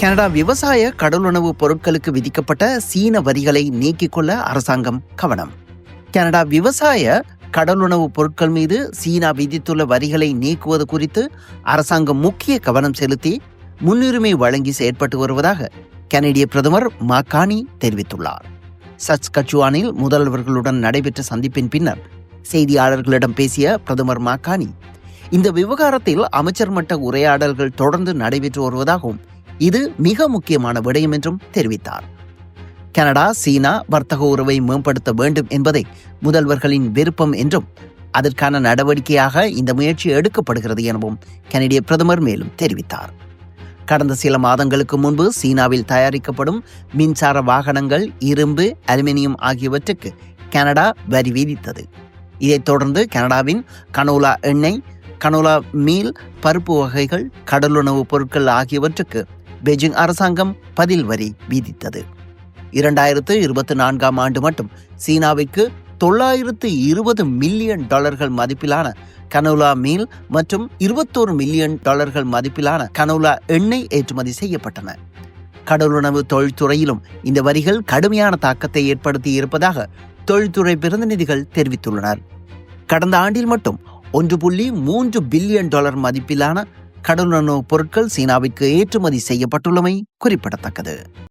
Canada விவசாய கடலுணவு பொருட்களுக்கு விதிக்கப்பட்ட சீன வரிகளை நீக்கிக் கொள்ள அரசாங்கம் கவனம். கனடா விவசாய கடலுணவு பொருட்கள் மீது சீனா விதித்துள்ள வரிகளை நீக்குவது குறித்து அரசாங்கம் முக்கிய கவனம் செலுத்தி முன்னுரிமை வழங்கி செயற்பட்டு வருவதாக கனடிய பிரதமர் மாகாணி தெரிவித்துள்ளார். சச் கச்சுவானில் முதல்வர்களுடன் நடைபெற்ற சந்திப்பின் பின்னர் செய்தியாளர்களிடம் பேசிய பிரதமர் மாகாணி இந்த விவகாரத்தில் அமைச்சர் மட்ட உரையாடல்கள் தொடர்ந்து நடைபெற்று வருவதாகவும் இது மிக முக்கியமான விடயம் என்றும் தெரிவித்தார். கனடா சீனா வர்த்தக உறவை மேம்படுத்த வேண்டும் என்பதை முதல்வர்களின் விருப்பம் என்றும் அதற்கான நடவடிக்கையாக இந்த முயற்சி எடுக்கப்படுகிறது எனவும் கனடிய பிரதமர் மேலும் தெரிவித்தார். கடந்த சில மாதங்களுக்கு முன்பு சீனாவில் தயாரிக்கப்படும் மின்சார வாகனங்கள் இரும்பு அலுமினியம் ஆகியவற்றுக்கு கனடா வரி விதித்தது. இதைத் தொடர்ந்து கனடாவின் கனோலா எண்ணெய் கனோலா மீல் பருப்பு வகைகள் கடலுணவுப் பொருட்கள் ஆகியவற்றுக்கு பெய்ஜிங் அரசாங்கம் பதில் வரி விதித்தது. இரண்டாயிரத்து இருபத்தி நான்காம் ஆண்டு மட்டும் சீனாவிற்கு தொள்ளாயிரத்து இருபது மில்லியன் டாலர்கள் மதிப்பிலான கனோலா மீல் மற்றும் இருபத்தோரு மில்லியன் டாலர்கள் மதிப்பிலான கனோலா எண்ணெய் ஏற்றுமதி செய்யப்பட்டன. கடலுணவு தொழில்துறையிலும் இந்த வரிகள் கடுமையான தாக்கத்தை ஏற்படுத்தி இருப்பதாக தொழில்துறை பிரதிநிதிகள் தெரிவித்துள்ளனர். கடந்த ஆண்டில் மட்டும் ஒன்று புள்ளி மூன்று பில்லியன் டாலர் மதிப்பிலான கடலுணவு பொருட்கள் சீனாவிற்கு ஏற்றுமதி செய்யப்பட்டுள்ளமை குறிப்பிடத்தக்கது.